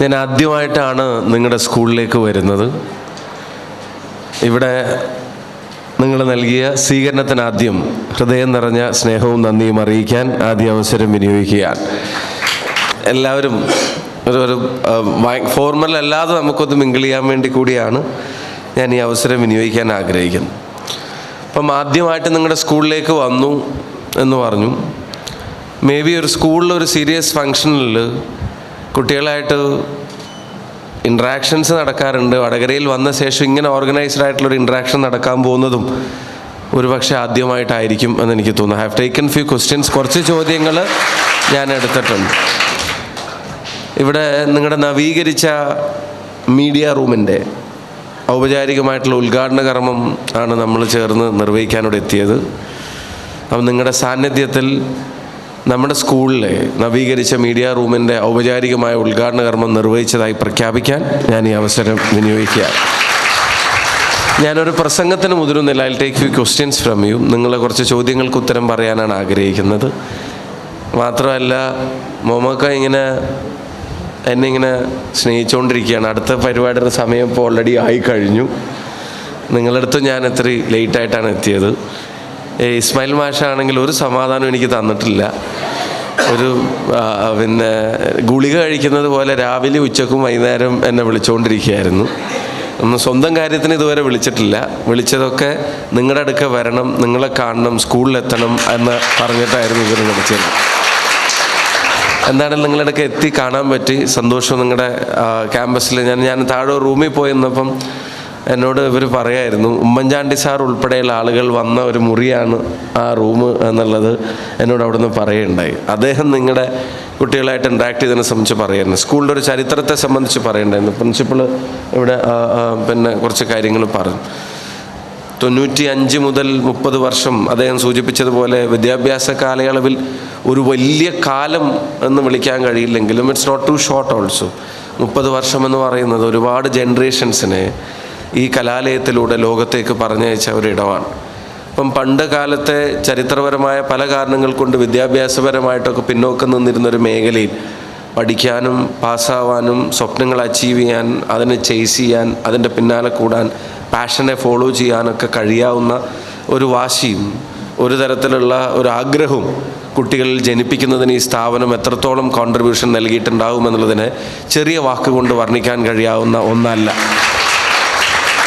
ഞാൻ ആദ്യമായിട്ടാണ് നിങ്ങളുടെ സ്കൂളിലേക്ക് വരുന്നത്. ഇവിടെ നിങ്ങൾ നൽകിയ സ്വീകരണത്തിന് ആദ്യം ഹൃദയം നിറഞ്ഞ സ്നേഹവും നന്ദിയും അറിയിക്കാൻ ആദ്യ അവസരം വിനിയോഗിക്കുകയാണ്. എല്ലാവരും ഒരു ഒരു ഫോർമൽ അല്ലാതെ നമുക്കൊന്ന് മിങ്കിൾ ചെയ്യാൻ വേണ്ടി കൂടിയാണ് ഞാൻ ഈ അവസരം വിനിയോഗിക്കാൻ ആഗ്രഹിക്കുന്നത്. അപ്പം ആദ്യമായിട്ട് നിങ്ങളുടെ സ്കൂളിലേക്ക് വന്നു എന്ന് പറഞ്ഞു. മേ ബി ഒരു സ്കൂളിൽ ഒരു സീരിയസ് ഫങ്ഷനിൽ കുട്ടികളായിട്ട് ഇൻട്രാക്ഷൻസ് നടക്കാറുണ്ട്. വടകരയിൽ വന്ന ശേഷം ഇങ്ങനെ ഓർഗനൈസ്ഡ് ആയിട്ടുള്ളൊരു ഇൻട്രാക്ഷൻ നടക്കാൻ പോകുന്നതും ഒരു പക്ഷേ ആദ്യമായിട്ടായിരിക്കും എന്ന് എനിക്ക് തോന്നുന്നു. ഹാവ് ടേക്കൺ ഫ്യൂ ക്വസ്റ്റ്യൻസ് കുറച്ച് ചോദ്യങ്ങൾ ഞാൻ എടുത്തിട്ടുണ്ട്. ഇവിടെ നിങ്ങളുടെ നവീകരിച്ച മീഡിയ റൂമിന്റെ ഔപചാരികമായിട്ടുള്ള ഉദ്ഘാടന കർമ്മം ആണ് നമ്മൾ ചേർന്ന് നിർവഹിക്കാനോട് എത്തിയത്. അപ്പം നിങ്ങളുടെ സാന്നിധ്യത്തിൽ നമ്മുടെ സ്കൂളിലെ നവീകരിച്ച മീഡിയ റൂമിന്റെ ഔപചാരികമായ ഉദ്ഘാടന കർമ്മം നിർവഹിച്ചതായി പ്രഖ്യാപിക്കാൻ ഞാൻ ഈ അവസരം വിനിയോഗിക്കുകയാണ്. ഞാനൊരു പ്രസംഗത്തിന് മുതിരുന്നില്ല. I take you questions from you നിങ്ങളെ കുറച്ച് ചോദ്യങ്ങൾക്ക് ഉത്തരം പറയാനാണ് ആഗ്രഹിക്കുന്നത്. മാത്രമല്ല മൊമക്ക ഇങ്ങനെ എന്നെ ഇങ്ങനെ സ്നേഹിച്ചുകൊണ്ടിരിക്കുകയാണ് അടുത്ത പരിപാടിയുടെ സമയം ഇപ്പോൾ ഓൾറെഡി ആയി കഴിഞ്ഞു. നിങ്ങളടുത്ത് ഞാൻ ഇത്തിരി ലേറ്റായിട്ടാണ് എത്തിയത്. ഇസ്മായിൽ മാഷാണെങ്കിൽ ഒരു സമാധാനം എനിക്ക് തന്നിട്ടില്ല. ഒരു പിന്നെ ഗുളിക കഴിക്കുന്നത് പോലെ രാവിലെ ഉച്ചക്കും വൈകുന്നേരം എന്നെ വിളിച്ചുകൊണ്ടിരിക്കുകയായിരുന്നു ഒന്ന് സ്വന്തം കാര്യത്തിന് ഇതുവരെ വിളിച്ചിട്ടില്ല. വിളിച്ചതൊക്കെ നിങ്ങളുടെ അടുക്ക വരണം നിങ്ങളെ കാണണം സ്കൂളിലെത്തണം എന്ന് പറഞ്ഞിട്ടായിരുന്നു ഇവർ വിളിച്ചത്. എന്തായാലും അടുക്ക എത്തി കാണാൻ പറ്റി. സന്തോഷം നിങ്ങളുടെ ക്യാമ്പസിൽ. ഞാൻ ഞാൻ താഴെ റൂമിൽ പോയി നിന്നപ്പം എന്നോട് ഇവർ പറയായിരുന്നു ഉമ്മൻചാണ്ടി സാർ ഉൾപ്പെടെയുള്ള ആളുകൾ വന്ന ഒരു മുറിയാണ് ആ റൂം എന്നുള്ളത് എന്നോട് അവിടുന്ന് പറയുണ്ടായി അദ്ദേഹം നിങ്ങളുടെ കുട്ടികളായിട്ട് ഇൻട്രാക്ട് ചെയ്തതിനെ സംബന്ധിച്ച് പറയായിരുന്നു സ്കൂളിന്റെ ഒരു ചരിത്രത്തെ സംബന്ധിച്ച് പറയണ്ടായിരുന്നു പ്രിൻസിപ്പൾ ഇവിടെ പിന്നെ കുറച്ച് കാര്യങ്ങൾ പറഞ്ഞു. തൊണ്ണൂറ്റി അഞ്ച് മുതൽ മുപ്പത് വർഷം അദ്ദേഹം സൂചിപ്പിച്ചതുപോലെ വിദ്യാഭ്യാസ കാലയളവിൽ ഒരു വലിയ കാലം എന്ന് വിളിക്കാൻ കഴിയില്ലെങ്കിലും it's not too short also മുപ്പത് വർഷം എന്ന് പറയുന്നത് ഒരുപാട് ജനറേഷൻസിനെ ഈ കലാലയത്തിലൂടെ ലോകത്തേക്ക് പറഞ്ഞയച്ച ഒരിടമാണ്. അപ്പം പണ്ട് കാലത്തെ ചരിത്രപരമായ പല കാരണങ്ങൾ കൊണ്ട് വിദ്യാഭ്യാസപരമായിട്ടൊക്കെ പിന്നോക്കം നിന്നിരുന്നൊരു മേഖലയിൽ പഠിക്കാനും പാസ്സാവാനും സ്വപ്നങ്ങൾ അച്ചീവ് ചെയ്യാൻ അതിനെ ചേസ് ചെയ്യാൻ അതിന്റെ പിന്നാലെ കൂടാൻ പാഷനെ ഫോളോ ചെയ്യാനൊക്കെ കഴിയാവുന്ന ഒരു വാശിയും ഒരു തരത്തിലുള്ള ഒരു ആഗ്രഹവും കുട്ടികളിൽ ജനിപ്പിക്കുന്നതിന് ഈ സ്ഥാപനം എത്രത്തോളം കോൺട്രിബ്യൂഷൻ നൽകിയിട്ടുണ്ടാകുമെന്നുള്ളതിനെ ചെറിയ വാക്കുകൊണ്ട് വർണിക്കാൻ കഴിയാവുന്ന ഒന്നല്ല.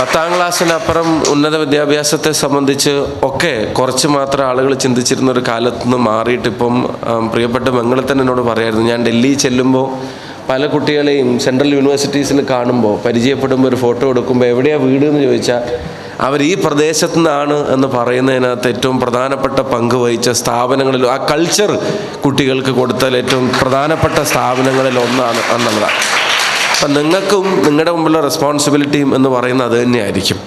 പത്താം ക്ലാസ്സിനപ്പുറം ഉന്നത വിദ്യാഭ്യാസത്തെ സംബന്ധിച്ച് ഒക്കെ കുറച്ച് മാത്രം ആളുകൾ ചിന്തിച്ചിരുന്ന ഒരു കാലത്ത് നിന്ന് മാറിയിട്ട് ഇപ്പം പ്രിയപ്പെട്ട മംഗളത്തൻ എന്നോട് പറയായിരുന്നു. ഞാൻ ഡൽഹി ചെല്ലുമ്പോൾ പല കുട്ടികളെയും സെൻട്രൽ യൂണിവേഴ്സിറ്റീസിൽ കാണുമ്പോൾ പരിചയപ്പെടുമ്പോൾ ഒരു ഫോട്ടോ എടുക്കുമ്പോൾ എവിടെയാണ് വീട് എന്ന് ചോദിച്ചാൽ അവർ ഈ പ്രദേശത്തു നിന്നാണ് എന്ന് പറയുന്നതിനകത്ത് ഏറ്റവും പ്രധാനപ്പെട്ട പങ്ക് വഹിച്ച സ്ഥാപനങ്ങളിൽ ആ കൾച്ചർ കുട്ടികൾക്ക് കൊടുത്താൽ ഏറ്റവും പ്രധാനപ്പെട്ട സ്ഥാപനങ്ങളിൽ ഒന്നാണ് എന്നുള്ളതാണ്. അപ്പം നിങ്ങൾക്കും നിങ്ങളുടെ മുമ്പിലുള്ള റെസ്പോൺസിബിലിറ്റിയും എന്ന് പറയുന്നത് അത് തന്നെയായിരിക്കും.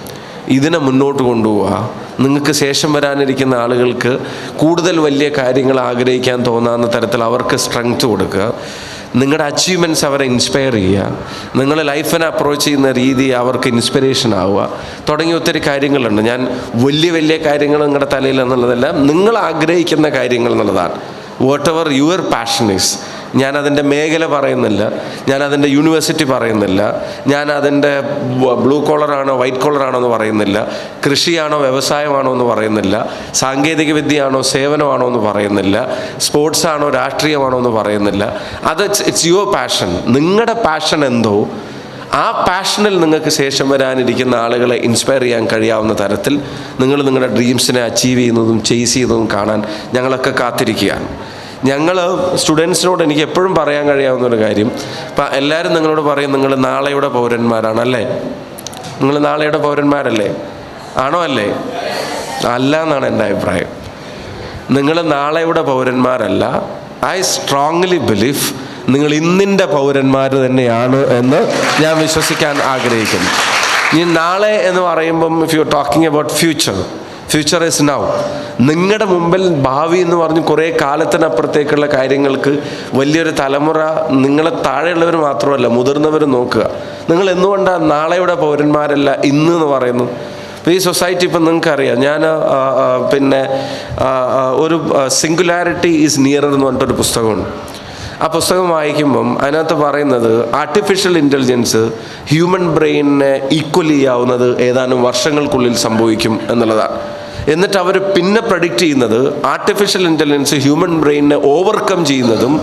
ഇതിനെ മുന്നോട്ട് കൊണ്ടുപോവുക. നിങ്ങൾക്ക് ശേഷം വരാനിരിക്കുന്ന ആളുകൾക്ക് കൂടുതൽ വലിയ കാര്യങ്ങൾ ആഗ്രഹിക്കാൻ തോന്നാവുന്ന തരത്തിൽ അവർക്ക് സ്ട്രെങ്ത് കൊടുക്കുക. നിങ്ങളുടെ അച്ചീവ്മെന്റ്സ് അവരെ ഇൻസ്പയർ ചെയ്യുക. നിങ്ങളെ ലൈഫിനെ അപ്രോച്ച് ചെയ്യുന്ന രീതി അവർക്ക് ഇൻസ്പിറേഷൻ ആവുക. തുടങ്ങിയ ഒത്തിരി കാര്യങ്ങളുണ്ട്. ഞാൻ വലിയ വലിയ കാര്യങ്ങൾ നിങ്ങളുടെ തലയിൽ എന്നുള്ളതല്ല നിങ്ങൾ ആഗ്രഹിക്കുന്ന കാര്യങ്ങൾ എന്നുള്ളതാണ്. Whatever your passion is ഞാൻ അതിന്റെ മേഖല പറയുന്നില്ല. ഞാൻ അതിന്റെ യൂണിവേഴ്സിറ്റി പറയുന്നില്ല. ഞാൻ അതിന്റെ ബ്ലൂ കോളറാണോ വൈറ്റ് കോളറാണോ എന്ന് പറയുന്നില്ല. കൃഷിയാണോ വ്യവസായമാണോ എന്ന് പറയുന്നില്ല. സാങ്കേതിക വിദ്യയാണോ സേവനമാണോ എന്ന് പറയുന്നില്ല. സ്പോർട്സ് ആണോ രാഷ്ട്രീയമാണോ എന്ന് പറയുന്നില്ല. അത് ഇറ്റ്സ് യുവർ പാഷൻ. നിങ്ങളുടെ പാഷൻ എന്തോ ആ പാഷനിൽ നിങ്ങൾക്ക് ശേഷം വരാനിരിക്കുന്ന ആളുകളെ ഇൻസ്പയർ ചെയ്യാൻ കഴിയാവുന്ന തരത്തിൽ നിങ്ങൾ നിങ്ങളുടെ ഡ്രീംസിനെ അച്ചീവ് ചെയ്യുന്നതും ചേസ് ചെയ്യുന്നതും കാണാൻ ഞങ്ങളൊക്കെ കാത്തിരിക്കുകയാണ്. ഞങ്ങൾ സ്റ്റുഡൻസിനോട് എനിക്ക് എപ്പോഴും പറയാൻ കഴിയാവുന്ന ഒരു കാര്യം. ഇപ്പം എല്ലാവരും നിങ്ങളോട് പറയും നിങ്ങൾ നാളെയുടെ പൗരന്മാരാണ് അല്ലേ? നിങ്ങൾ നാളെയുടെ പൗരന്മാരല്ലേ? ആണോ അല്ലേ? അല്ല എന്നാണ് എന്റെ അഭിപ്രായം. നിങ്ങൾ നാളെയുടെ പൗരന്മാരല്ല. ഐ സ്ട്രോങ്ലി ബിലീവ് നിങ്ങൾ ഇന്നിന്റെ പൗരന്മാർ തന്നെയാണ് എന്ന് ഞാൻ വിശ്വസിക്കാൻ ആഗ്രഹിക്കുന്നു. ഇനി നാളെ എന്ന് പറയുമ്പം if you talking about future future is now നിങ്ങളുടെ മുമ്പിൽ ഭാവി എന്ന് പറഞ്ഞ് കുറേ കാലത്തിനപ്പുറത്തേക്കുള്ള കാര്യങ്ങൾക്ക് വലിയൊരു തലമുറ നിങ്ങളെ താഴെയുള്ളവർ മാത്രമല്ല മുതിർന്നവർ നോക്കുക. നിങ്ങൾ എന്തുകൊണ്ടാണ് നാളെയുടെ പൗരന്മാരല്ല ഇന്ന് എന്ന് പറയുന്നു ഇപ്പോൾ ഈ സൊസൈറ്റി ഇപ്പം നിങ്ങൾക്കറിയാം. ഞാൻ പിന്നെ ഒരു സിംഗുലാരിറ്റി ഈസ് നിയർ എന്ന് പറഞ്ഞിട്ടൊരു പുസ്തകമുണ്ട്. ആ പുസ്തകം വായിക്കുമ്പം അതിനകത്ത് പറയുന്നത് ആർട്ടിഫിഷ്യൽ ഇന്റലിജൻസ് ഹ്യൂമൻ ബ്രെയിനിനെ ഈക്വലി ചെയ്യാവുന്നത് ഏതാനും വർഷങ്ങൾക്കുള്ളിൽ സംഭവിക്കും എന്നുള്ളതാണ്. എന്നിട്ട് അവർ പിന്നെ പ്രഡിക്റ്റ് ചെയ്യുന്നത് ആർട്ടിഫിഷ്യൽ ഇന്റലിജൻസ് ഹ്യൂമൻ ബ്രെയിനിനെ ഓവർകം ചെയ്യുന്നതും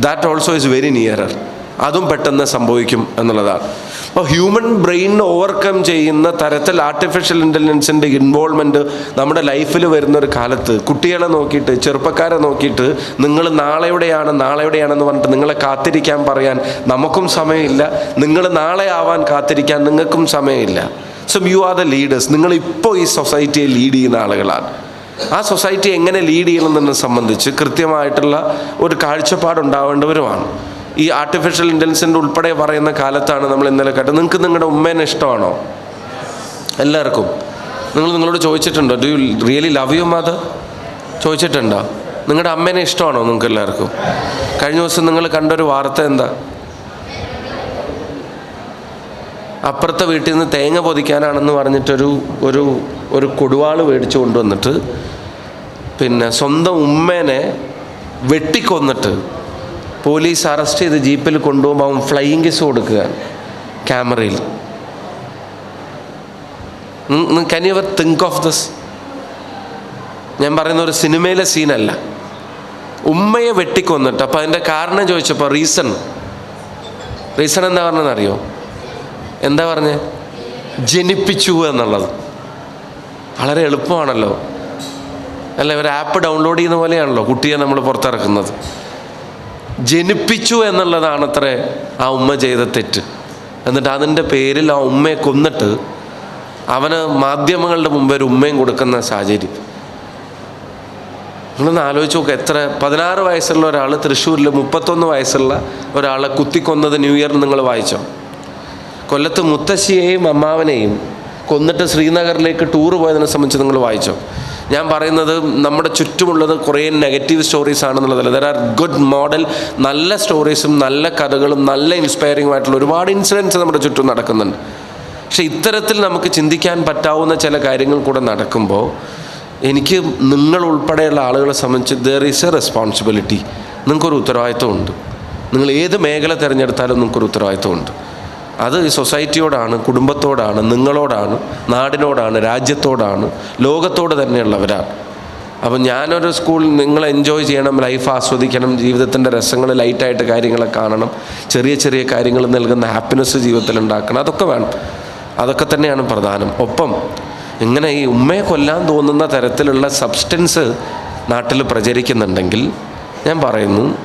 that also is very nearer അതും പെട്ടെന്ന് സംഭവിക്കും എന്നുള്ളതാണ്. അപ്പോൾ ഹ്യൂമൻ ബ്രെയിനിനെ ഓവർകം ചെയ്യുന്ന തരത്തിൽ ആർട്ടിഫിഷ്യൽ ഇന്റലിജൻസിന്റെ ഇൻവോൾവ്മെന്റ് നമ്മുടെ ലൈഫിൽ വരുന്ന ഒരു കാലത്ത് കുട്ടികളെ നോക്കിയിട്ട് ചെറുപ്പക്കാരെ നോക്കിയിട്ട് നിങ്ങൾ നാളെയുടെയാണ് നാളെയുടെയാണെന്ന് പറഞ്ഞിട്ട് നിങ്ങളെ കാത്തിരിക്കാൻ പറയാൻ നമുക്കും സമയമില്ല. നിങ്ങൾ നാളെ ആവാൻ കാത്തിരിക്കാൻ നിങ്ങൾക്കും സമയമില്ല. So you are the leaders നിങ്ങൾ ഇപ്പോൾ ഈ സൊസൈറ്റിയെ ലീഡ് ചെയ്യുന്ന ആളുകളാണ്. ആ സൊസൈറ്റി എങ്ങനെ ലീഡ് ചെയ്യണമെന്നതിനെ സംബന്ധിച്ച് കൃത്യമായിട്ടുള്ള ഒരു കാഴ്ചപ്പാടുണ്ടാവേണ്ടവരുമാണ്. ഈ ആർട്ടിഫിഷ്യൽ ഇന്റലിജൻസിന്റെ ഉൾപ്പെടെ പറയുന്ന കാലത്താണ് നമ്മൾ ഇന്നലെ കേട്ടത്. നിങ്ങൾക്ക് നിങ്ങളുടെ ഉമ്മേനെ ഇഷ്ടമാണോ? എല്ലാവർക്കും. നിങ്ങൾ നിങ്ങളോട് ചോദിച്ചിട്ടുണ്ടോ? Do you really love you mother ചോദിച്ചിട്ടുണ്ടോ? നിങ്ങളുടെ അമ്മേനെ ഇഷ്ടമാണോ നിങ്ങൾക്ക് എല്ലാവർക്കും? കഴിഞ്ഞ ദിവസം നിങ്ങൾ കണ്ടൊരു വാർത്ത എന്താ? അപ്പുറത്തെ വീട്ടിൽ നിന്ന് തേങ്ങ പൊതിക്കാനാണെന്ന് പറഞ്ഞിട്ടൊരു ഒരു ഒരു കൊടുവാൾ മേടിച്ചു കൊണ്ടുവന്നിട്ട് പിന്നെ സ്വന്തം ഉമ്മേനെ വെട്ടിക്കൊന്നിട്ട് പോലീസ് അറസ്റ്റ് ചെയ്ത് ജീപ്പിൽ കൊണ്ടുപോകുമ്പോൾ അവൻ ഫ്ലൈയിങ് കിസ് കൊടുക്കുക ക്യാമറയിൽ can you think of this ഞാൻ പറയുന്ന ഒരു സിനിമയിലെ സീനല്ല ഉമ്മയെ വെട്ടിക്കൊന്നിട്ട് അപ്പോൾ അതിന്റെ കാരണം ചോദിച്ചപ്പോൾ റീസൺ റീസൺ എന്താ പറഞ്ഞതെന്ന് അറിയോ? എന്താ പറഞ്ഞേ? ജനിപ്പിച്ചു എന്നുള്ളത്. വളരെ എളുപ്പമാണല്ലോ. അല്ല ഒരു ആപ്പ് ഡൗൺലോഡ് ചെയ്യുന്ന പോലെയാണല്ലോ കുട്ടിയെ നമ്മൾ പുറത്തിറക്കുന്നത്. ജനിപ്പിച്ചു എന്നുള്ളതാണത്രേ ആ ഉമ്മ ചെയ്ത തെറ്റ്. എന്നിട്ട് അതിന്റെ പേരിൽ ആ ഉമ്മയെ കൊന്നിട്ട് അവന് മാധ്യമങ്ങളുടെ മുമ്പ് ഒരു ഉമ്മയും കൊടുക്കുന്ന സാഹചര്യം. നിങ്ങളൊന്ന് ആലോചിച്ച് നോക്കുക എത്ര പതിനാറ് വയസ്സുള്ള ഒരാൾ തൃശ്ശൂരിൽ മുപ്പത്തൊന്ന് വയസ്സുള്ള ഒരാളെ കുത്തിക്കൊന്നത് ന്യൂ ഇയർ നിങ്ങൾ വായിച്ചോ? കൊല്ലത്ത് മുത്തശ്ശിയെയും അമ്മാവനെയും കൊന്നിട്ട് ശ്രീനഗറിലേക്ക് ടൂർ പോയതിനെ സംബന്ധിച്ച് നിങ്ങൾ വായിച്ചോ? ഞാൻ പറയുന്നത് നമ്മുടെ ചുറ്റുമുള്ളത് കുറേ നെഗറ്റീവ് സ്റ്റോറീസ് ആണെന്നുള്ളതല്ല. ദർ ആർ ഗുഡ് മോഡൽ നല്ല സ്റ്റോറീസും നല്ല കഥകളും നല്ല ഇൻസ്പയറിംഗ് ആയിട്ടുള്ള ഒരുപാട് ഇൻസിഡൻസ് നമ്മുടെ ചുറ്റും നടക്കുന്നുണ്ട്. പക്ഷെ ഇത്തരത്തിൽ നമുക്ക് ചിന്തിക്കാൻ പറ്റാവുന്ന ചില കാര്യങ്ങൾ കൂടെ നടക്കുമ്പോൾ എനിക്ക് നിങ്ങൾ ഉൾപ്പെടെയുള്ള ആളുകളെ സംബന്ധിച്ച് ദർ ഈസ് എ റെസ്പോൺസിബിലിറ്റി നിങ്ങൾക്കൊരു ഉത്തരവാദിത്വമുണ്ട്. നിങ്ങൾ ഏത് മേഖല തിരഞ്ഞെടുത്താലും നിങ്ങൾക്കൊരു ഉത്തരവാദിത്വമുണ്ട്. അത് സൊസൈറ്റിയോടാണ് കുടുംബത്തോടാണ് നിങ്ങളോടാണ് നാടിനോടാണ് രാജ്യത്തോടാണ് ലോകത്തോട് തന്നെയുള്ളവരാണ്. അപ്പം ഞാനൊരു സ്കൂൾ നിങ്ങൾ എൻജോയ് ചെയ്യണം ലൈഫ് ആസ്വദിക്കണം ജീവിതത്തിന്റെ രസങ്ങൾ ലൈറ്റായിട്ട് കാര്യങ്ങളെ കാണണം ചെറിയ ചെറിയ കാര്യങ്ങൾ നൽകുന്ന ഹാപ്പിനെസ് ജീവിതത്തിൽ ഉണ്ടാക്കണം അതൊക്കെ വേണം. അതൊക്കെ തന്നെയാണ് പ്രധാനം. ഒപ്പം ഇങ്ങനെ ഈ ഉമ്മയെ കൊല്ലാൻ തോന്നുന്ന തരത്തിലുള്ള സബ്സ്റ്റൻസ് നാട്ടിൽ പ്രചരിക്കുന്നുണ്ടെങ്കിൽ ഞാൻ പറയുന്നു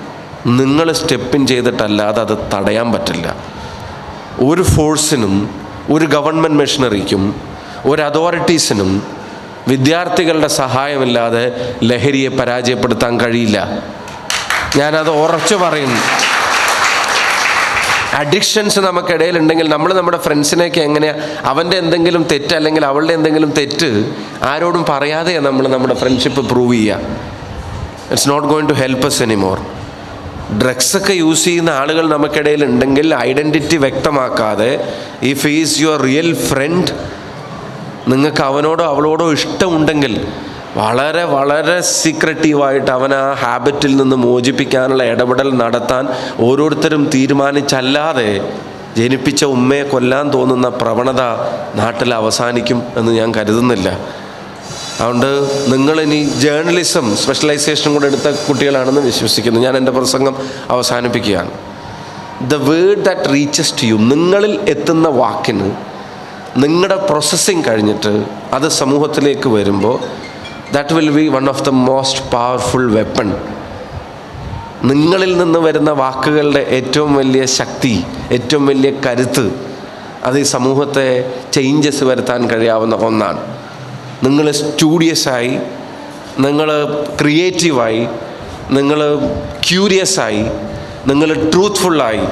നിങ്ങൾ സ്റ്റെപ്പിൻ ചെയ്തിട്ടല്ലാതെ അത് തടയാൻ പറ്റില്ല. ഒരു ഫോഴ്സിനും ഒരു ഗവൺമെന്റ് മെഷീനറിക്കും ഒരു അതോറിറ്റീസിനും വിദ്യാർത്ഥികളുടെ സഹായമില്ലാതെ ലഹരിയെ പരാജയപ്പെടുത്താൻ കഴിയില്ല. ഞാനത് ഉറച്ചു പറയും. അഡിക്ഷൻസ് നമുക്കിടയിലുണ്ടെങ്കിൽ നമ്മൾ നമ്മുടെ ഫ്രണ്ട്സിനെയൊക്കെ എങ്ങനെയാണ് അവന്റെ എന്തെങ്കിലും തെറ്റ് അല്ലെങ്കിൽ അവളുടെ എന്തെങ്കിലും തെറ്റ് ആരോടും പറയാതെയാണ് നമ്മൾ നമ്മുടെ ഫ്രണ്ട്ഷിപ്പ് പ്രൂവ് ചെയ്യുക. It's not going to help us anymore drugs ഒക്കെ യൂസ് ചെയ്യുന്ന ആളുകൾ നമുക്കിടയിൽ ഉണ്ടെങ്കിൽ identity വ്യക്തമാക്കാതെ if is your real friend നിങ്ങൾക്ക് അവനോടോ അവളോടോ ഇഷ്ടമുണ്ടെങ്കിൽ വളരെ വളരെ സീക്രട്ടീവായിട്ട് അവൻ ആ ഹാബിറ്റിൽ നിന്ന് മോചിപ്പിക്കാനുള്ള ഇടപെടൽ നടത്താൻ ഓരോരുത്തരും തീരുമാനിച്ചല്ലാതെ ജനിപ്പിച്ച ഉമ്മയെ കൊല്ലാൻ തോന്നുന്ന പ്രവണത നാട്ടിൽ അവസാനിക്കും എന്ന് ഞാൻ കരുതുന്നില്ല. അതുകൊണ്ട് നിങ്ങളിനി ജേർണലിസം സ്പെഷ്യലൈസേഷൻ കൂടെ എടുത്ത കുട്ടികളാണെന്ന് വിശ്വസിക്കുന്നു. ഞാൻ എന്റെ പ്രസംഗം അവസാനിപ്പിക്കുകയാണ്. The word that reaches to you നിങ്ങളിൽ എത്തുന്ന വാക്കിന് നിങ്ങളുടെ പ്രോസസ്സിങ് കഴിഞ്ഞിട്ട് അത് സമൂഹത്തിലേക്ക് വരുമ്പോൾ that will be one of the most powerful weapon നിങ്ങളിൽ നിന്ന് വരുന്ന വാക്കുകളുടെ ഏറ്റവും വലിയ ശക്തി ഏറ്റവും വലിയ കരുത്ത് അത് ഈ സമൂഹത്തെ ചേഞ്ചസ് വരുത്താൻ കഴിയാവുന്ന ഒന്നാണ്. നിങ്ങൾ സ്റ്റൂഡിയസായി നിങ്ങൾ ക്രിയേറ്റീവായി നിങ്ങൾ ക്യൂരിയസായി നിങ്ങൾ ട്രൂത്ത്ഫുള്ളായി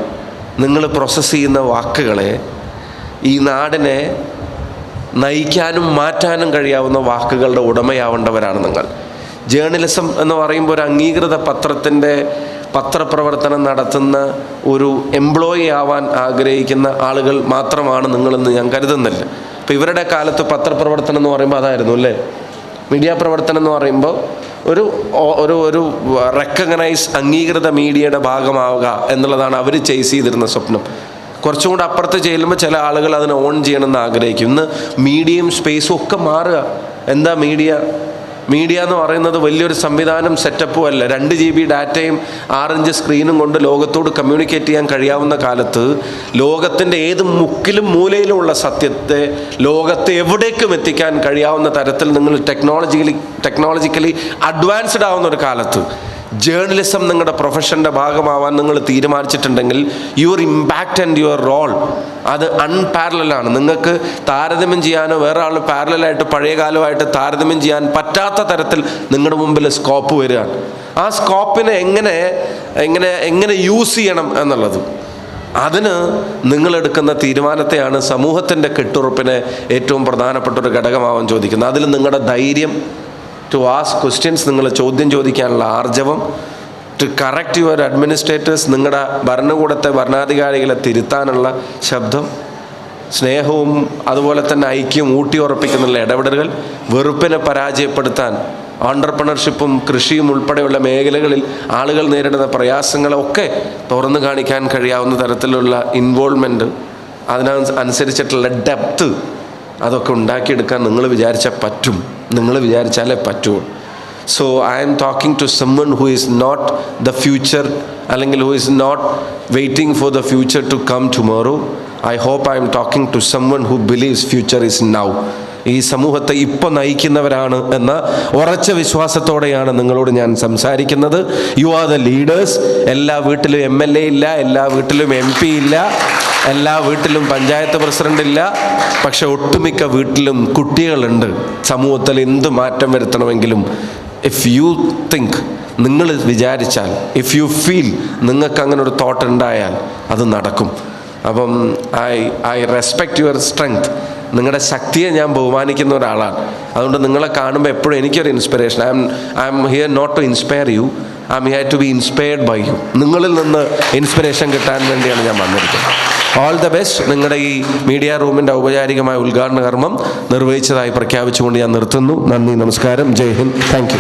നിങ്ങൾ പ്രോസസ്സ് ചെയ്യുന്ന വാക്കുകളെ ഈ നാടിനെ നയിക്കാനും മാറ്റാനും കഴിയാവുന്ന വാക്കുകളുടെ ഉടമയാവേണ്ടവരാണ് നിങ്ങൾ. ജേർണലിസം എന്ന് പറയുമ്പോൾ ഒരു അംഗീകൃത പത്രത്തിന്റെ പത്രപ്രവർത്തനം നടത്തുന്ന ഒരു എംപ്ലോയി ആവാൻ ആഗ്രഹിക്കുന്ന ആളുകൾ മാത്രമാണ് നിങ്ങളെന്ന് ഞാൻ കരുതുന്നില്ല. അപ്പോൾ ഇവരുടെ കാലത്ത് പത്രപ്രവർത്തനം എന്ന് പറയുമ്പോൾ അതായിരുന്നു അല്ലേ? മീഡിയ പ്രവർത്തനം എന്ന് പറയുമ്പോൾ ഒരു ഒരു ഒരു റെക്കഗ്നൈസ് അംഗീകൃത മീഡിയയുടെ ഭാഗമാവുക എന്നുള്ളതാണ് അവർ ചെയ്സ് ചെയ്തിരുന്ന സ്വപ്നം. കുറച്ചും കൂടെ അപ്പുറത്ത് ചെല്ലുമ്പോൾ ചില ആളുകൾ അതിനെ ഓൺ ചെയ്യണമെന്ന് ആഗ്രഹിക്കും. ഇന്ന് മീഡിയയും സ്പേസും ഒക്കെ മാറുക. എന്താ മീഡിയ മീഡിയ എന്ന് പറയുന്നത് വലിയൊരു സംവിധാനം സെറ്റപ്പും അല്ല. രണ്ട് ജി ബി ഡാറ്റയും ആറിഞ്ച് സ്ക്രീനും കൊണ്ട് ലോകത്തോട് കമ്മ്യൂണിക്കേറ്റ് ചെയ്യാൻ കഴിയാവുന്ന കാലത്ത് ലോകത്തിന്റെ ഏത് മുക്കിലും മൂലയിലുമുള്ള സത്യത്തെ ലോകത്തെ എവിടേക്കും എത്തിക്കാൻ കഴിയാവുന്ന തരത്തിൽ നിങ്ങൾ ടെക്നോളജിക്കലി ടെക്നോളജിക്കലി അഡ്വാൻസ്ഡ് ആവുന്ന ഒരു കാലത്ത് ജേർണലിസം നിങ്ങളുടെ പ്രൊഫഷന്റെ ഭാഗമാവാൻ നിങ്ങൾ തീരുമാനിച്ചിട്ടുണ്ടെങ്കിൽ your impact and your role അത് അൺപാരലാണ് നിങ്ങൾക്ക് താരതമ്യം ചെയ്യാനോ വേറെ ആൾ പാരലായിട്ട് പഴയ കാലമായിട്ട് താരതമ്യം ചെയ്യാൻ പറ്റാത്ത തരത്തിൽ നിങ്ങളുടെ മുമ്പിൽ സ്കോപ്പ് വരികയാണ്. ആ സ്കോപ്പിനെ എങ്ങനെ എങ്ങനെ എങ്ങനെ യൂസ് ചെയ്യണം എന്നുള്ളത്. അതിന് നിങ്ങളെടുക്കുന്ന തീരുമാനത്തെയാണ് സമൂഹത്തിന്റെ കെട്ടുറപ്പിനെ ഏറ്റവും പ്രധാനപ്പെട്ട ഒരു ഘടകമാവാൻ ചോദിക്കുന്നത്. അതിൽ നിങ്ങളുടെ ധൈര്യം ടു ആസ് ക്വസ്റ്റ്യൻസ് നിങ്ങൾ ചോദ്യം ചോദിക്കാനുള്ള ആർജവം. ടു കറക്റ്റ് യുവർ അഡ്മിനിസ്ട്രേറ്റേഴ്സ് നിങ്ങളുടെ ഭരണകൂടത്തെ ഭരണാധികാരികളെ തിരുത്താനുള്ള ശബ്ദം. സ്നേഹവും അതുപോലെ തന്നെ ഐക്യവും ഊട്ടിയുറപ്പിക്കുന്നുള്ള ഇടപെടലുകൾ. വെറുപ്പിനെ പരാജയപ്പെടുത്താൻ ഓണ്ടർപ്രണർഷിപ്പും കൃഷിയും ഉൾപ്പെടെയുള്ള മേഖലകളിൽ ആളുകൾ നേരിടുന്ന പ്രയാസങ്ങളൊക്കെ തുറന്നു കാണിക്കാൻ കഴിയാവുന്ന തരത്തിലുള്ള ഇൻവോൾവ്മെന്റ് അതിനനുസരിച്ചിട്ടുള്ള ഡെപ്ത് ഡെപ്ത്ത് അതൊക്കെ ഉണ്ടാക്കിയെടുക്കാൻ നിങ്ങൾ വിചാരിച്ചാൽ പറ്റും. നിങ്ങൾ വിചാരിച്ചാലേ പറ്റുള്ളൂ so I'm talking to someone who is not the future അല്ലെങ്കിൽ who is not waiting for the future to come tomorrow I hope I'm talking to someone who believes future is now ഈ സമൂഹത്തെ ഇപ്പോൾ നയിക്കുന്നവരാണ് എന്ന ഉറച്ച വിശ്വാസത്തോടെയാണ് നിങ്ങളോട് ഞാൻ സംസാരിക്കുന്നത്. U are the leaders എല്ലാ വീട്ടിലും എം എൽ എ ഇല്ല എല്ലാ വീട്ടിലും എം പി ഇല്ല എല്ലാ വീട്ടിലും പഞ്ചായത്ത് പ്രസിഡന്റ് ഇല്ല. പക്ഷെ ഒട്ടുമിക്ക വീട്ടിലും കുട്ടികളുണ്ട്. സമൂഹത്തിൽ എന്ത് മാറ്റം വരുത്തണമെങ്കിലും ഇഫ് യു തിങ്ക് നിങ്ങൾ വിചാരിച്ചാൽ ഇഫ് യു ഫീൽ നിങ്ങൾക്ക് അങ്ങനെ ഒരു തോട്ട് ഉണ്ടായാൽ അത് നടക്കും. അപ്പം I I respect your strength നിങ്ങളുടെ ശക്തിയെ ഞാൻ ബഹുമാനിക്കുന്ന ഒരാളാണ്. അതുകൊണ്ട് നിങ്ങളെ കാണുമ്പോൾ എപ്പോഴും എനിക്കൊരു inspiration I'm I'm here not to inspire you I'm here to be inspired by you നിങ്ങളിൽ നിന്ന് ഇൻസ്പിറേഷൻ കിട്ടാൻ വേണ്ടിയാണ് ഞാൻ വന്നിരിക്കുന്നത്. ഓൾ ദ ബെസ്റ്റ് നിങ്ങളുടെ ഈ മീഡിയ റൂമിന്റെ ഔപചാരികമായ ഉദ്ഘാടന കർമ്മം നിർവഹിച്ചതായി പ്രഖ്യാപിച്ചുകൊണ്ട് ഞാൻ നിർത്തുന്നു. നന്ദി നമസ്കാരം. ജയ് ഹിന്ദ്. താങ്ക്